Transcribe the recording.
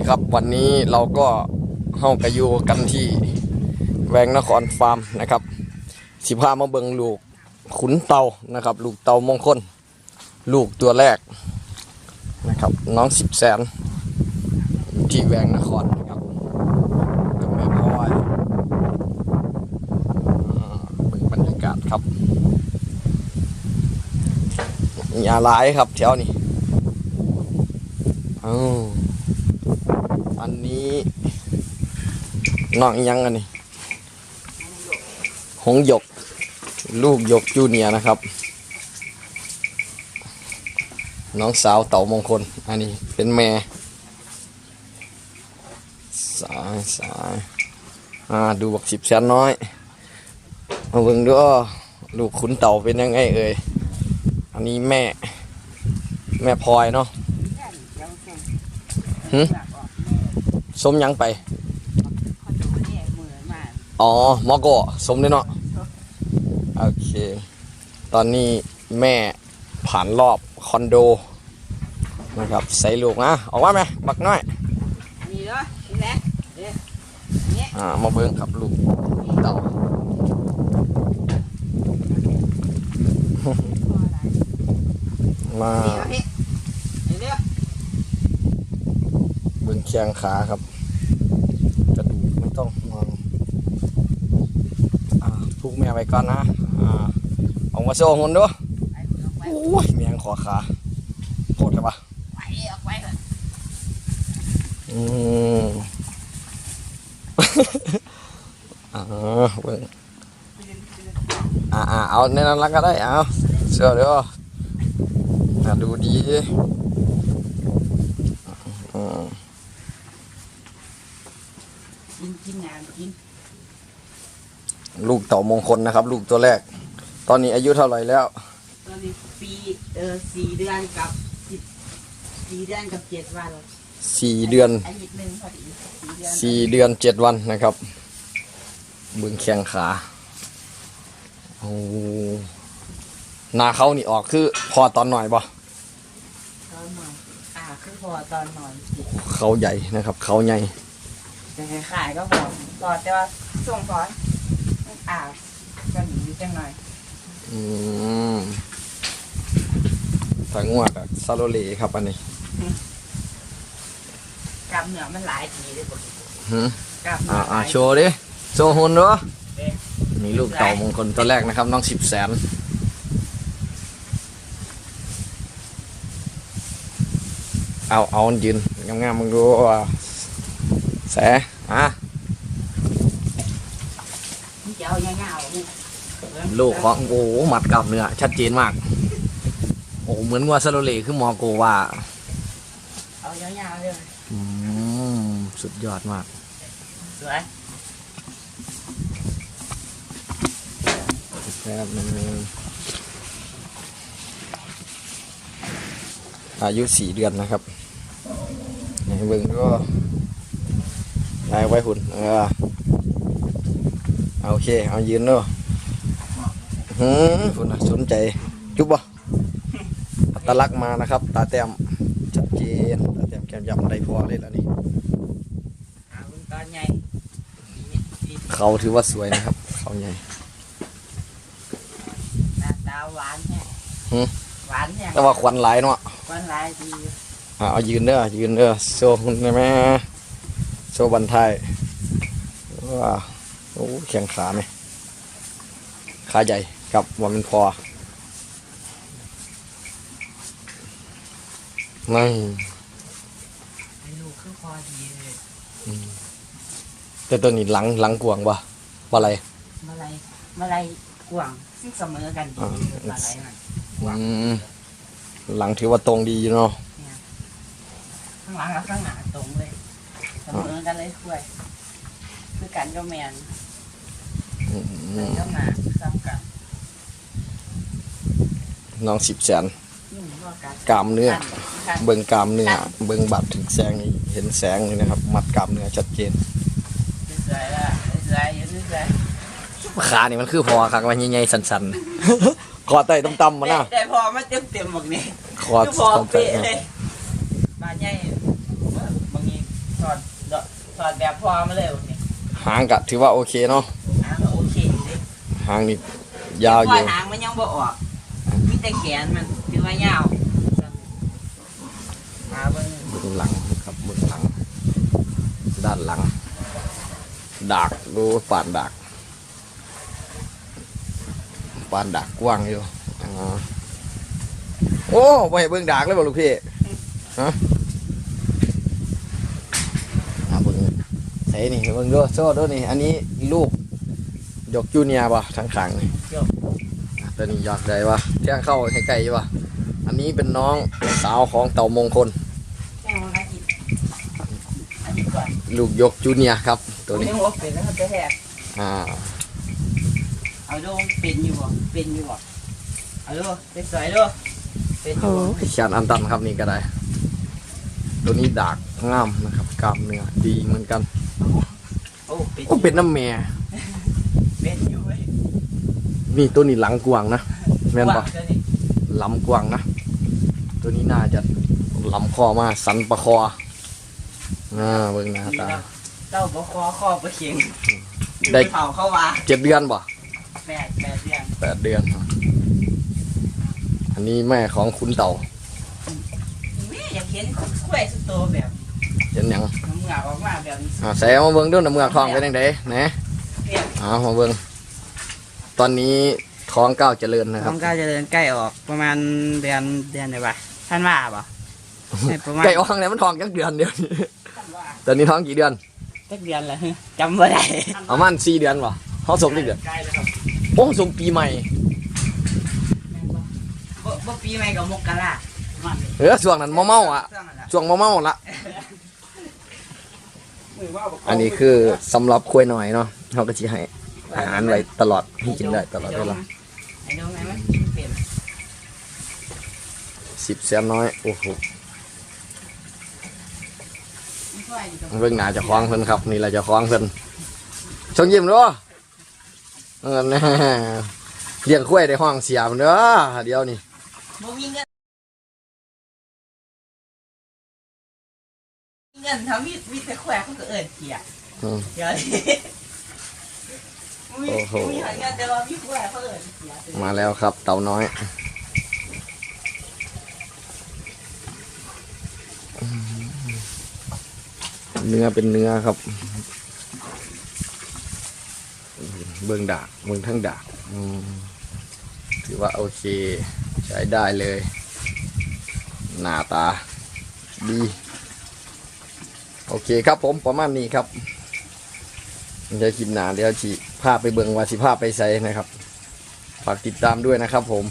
ดีครับวันนี้เราก็เข้ากระยูกันที่แวงนครฟาร์มนะครับสิพามาเบิงลูกขุนเตานะครับ ลูกเตามงคล ลูกตัวแรกนะครับ น้องสิบแสน ที่แวงนครนะครับกับแม่พ่อยเบิงบรรยากาศครับอย่าหลายครับแถวนี้อ้าว อันนี้น้องยังอันนี้หงหยก ลูกหยกจูเนียนะครับ น้องสาวเต่ามงคล อันนี้เป็นแม่สายสายอ่าดูบักสิบแสนน้อยมาเบิ่งดูลูกขุนเต่าเป็นยังไงเอ่ยอันนี้แม่ แม่พลอยเนาะ หึสมหยังไป อ๋อหมอโกะสมด้วยเนาะ โอเค ตอนนี้แม่ผ่านรอบคอนโดนะครับ ใส่ลูกนะออกมาไหมบักน้อยนี่เนาะนี่แหละอ่า มาเบิ่งครับลูกเต่ามา นี่เด้อ เบิ่งเคียงขาครับกระดูกไม่ต้องมองอ่าพุกแม่ไว้ก่อนนะอ่าออกมาโซ่หุ่นดูไปคุณเอาไปโอ้ยเมียงขอขาโหดเลยปะไปเอาไปเถอะอืมอ่าเบิ่งอ่าอ่าเอาในนั้นละก็ได้เอาเสื้อเดี๋ยวอ่าดูดีอืม กินกินงานกินลูกเต่ามงคลนะครับ ลูกตัวแรก ตอนนี้อายุเท่าไหร่แล้ว ตอนนี้ปีเออสี่เดือนกับสิบสี่เดือนกับเจ็ดวันสี่เดือนอาทิตย์หนึ่งพอดีสี่เดือนสี่เดือนเจ็ดวันนะครับเบิ่งแข้งขาโอ้หนาเขานี่ออกคือพอตอนหน่อยบ่ตอนนอนอ่าคือพอตอนนอนสิเขาใหญ่นะครับ เขาใหญ่ แต่ขายก็พอพอแต่ว่าส่งพออ่าก็หนีจังหน่อยอืมทางงวดอะซาโลเลครับอันนี้กลับเหนือมันหลายทีเลยบ่หืมกลับเหนือ่าอหอ่าลายโชว์ดิ โชว์หุ่นด้วยเด้นี่ลูกเต่ามงคลตัวแรกนะครับ น้องสิบแสน เอาเอายืนงามๆมึงดูว่า แสอะลูกของโอ้หมัดกับเนื้อชัดเจนมาก โอ้เหมือนงัวซาโลเลคือมอโกว่าเอาเงาๆเลยอืมสุดยอดมาก สวยแป๊บอายุสี่เดือนนะครับให้เบิ่งก็ ได้ไว้หุ่นเออเอาโอเค เอายืนเนาะหืมหุ่นน่ะสนใจ จุ๊บบ่อัตลักษณ์มานะครับ ตาแต้มชัดเจนตาแต้มแก้มยำได้พอเลยแล้วนี่เอาเป็นก้อนใหญ่ดีเขาถือว่าสวยนะครับ เขาใหญ่หน้าตาหวานแฮะหืมหวานแฮะแต่ว่าควันหลายเนาะหวานหลายดีอะเอายืนเด้อยืนเด้อโชว์หุ่นได้ไหมโชว์บันทายว้าโอ้แข็งขาไหมขาใหญ่กับว่ามันพอไม่ให้ลูกคือพอดีเลยแต่ตัวนี้หลังหลังกวางปะว่าอะไรมาลัยมาลัยกว่างซึ่งเสมอกันดีอ่ามาลัยมันอืมหลังถือว่าตรงดีอยู่เนาะข้างหลังกับข้างหน้าตรงเลย เสมอกันเลยคุยคือกันก็แมนอืเลยมก็มาซ้ำกันน้องสิบแสนยิ่งกว่ากันกล้ามเนื้อ กันเบิ่งกล้ามเนื้อเบิ่งบัดถึงแสงนี่เห็นแสงเลยนะครับ มัดกล้ามเนื้อชัดเจนสวยละสวยอยู่สวยขานี่มันคือพอครับมันใหญ่ๆสันๆคอไต่ต่ำๆมานะแต่พอมาเต็มเต็มๆแบบนี้คอคือพอต่ำเป๊ะๆเลนะยบาดใหญ่บางที ถอดแบบพอมาเลยวันนี้หางกะถือว่าโอเคเนาะหางก็โอเคเลยหางนี่ยาวอปล่ยู่หางมันยังบ่ออกมีแต่แขนมันถือว่ายาวหาเบิ่งเบื้องหลังครับเบื้องหลัง ด้านหลัง ดากดูปานดากปานดากกว้างอยู่อ๋อโอ้ไปเบื้องดากเลยบ่ลูกพี่ฮะอ่าเบื้อง ใส่นี่เบื้องดูโซ่ดูนี่ อันนี้ลูกยกจูเนียร์ป่ะทั้งขังนี่ยกอะตัวนี้ยอดใหญ่ป่ะเที่ยงเข้าใกล้ๆป่ะอันนี้เป็นน้องสาวของเต่ามงคลแค่วันอาทิตย์อาทิตย์ก่อนลูกยกจูเนียร์ครับ ตัวนี้ยังว่าเป็นแล้วจะแหกอ่าเอาดูเป็นอยู่บ่เป็นอยู่บ่เอาดูไปสวยดูเป็นอยู่บ่พิชานอันตันครับนี่ก็ได้ ตัวนี้ดากงามนะครับกล้ามเนื้อดีเหมือนกัน โอ้เป็นโอ้เป็นน้ำแม่เป็นอยู่เว้ยนี่ตัวนี้หลังกวางนะแม่นปะว่าตัวนี้ลำกวางนะ ตัวนี้น่าจะลำคอมาสันประคออ่าเบิ่งหน้าตาเจ้าบ่คอคอบ่เขียงได้เผาเข้าว่าเจ็ดเดือนป่ะแปดแปดเดือนแปดเดือน อันนี้แม่ของคุณเต่าแม่อยากเห็นกล้วยสุดโตแบบ เห็นหยังน้ำเหงาออกมาแบบนี้อ่าใส่มาเบิ่งด้วยน้ำเมือกทองเป็นยังไงนะเพียงเอ่ามาเบิ่งตอนนี้ท้องก้าวเจริญนะคน้รับ องก้าวจะเดินใกล้ออกประมาณเดือนเดือนไหนวะท่านว่าป่ะประมาณไก่ออกไหนมันท้องจักเดือนเดียวนี้ตอนนี้ท้องกี่เดือน สักเดือนละจำไม่ได้ประมาณสี่เดือนป่ะเขาส่งกี่เดือนใกล้แล้วครับโอ้ส่งปีใหม่ บ่บ่ปีใหม่กับมกรามันเออช่วงนั้นเมาเมาๆอะเรื่องนั้นล่ะช่วงเมาเมาๆละมื อันนี้คือสำหรับคุยหน่อยเนาะเขาก็จะให้อาหารไว้ตลอดให้กินได้ตลอดเวลาไอ้ดงไงมันเปลี่ยนสิบแสนน้อย โอ้โหไม่งเรื่องหนาจะคล้องเพิ่นครับ นี่แหละจะคล้องเพิ่นชงยิ้มด้วยเออแน่เลี้ยงคุ้ยได้ห้องเสียมเด้อเดี๋ยวนี่ เงินมีเงินถ้ามีมีแต่แขวะเขาก็เอิ้นเกียอืม เดี๋ยวนี้มีโอ้โห มีหาเงินแต่ว่ามีแขวะเขาเอิ้นเกียมาแล้วครับ เต่าน้อย เนื้อเป็นเนื้อครับ เบื้องดากเบื้องทั้งดากอืมถือว่าโอเค ใช้ได้เลย หน้าตา ดี โอเคครับผมประมาณนี้ครับเดี๋ยวคลิปหนาเดี๋ยวฉีภาพไปเบิงว่าสิภาพไปใส่นะครับฝากติดตามด้วยนะครับผม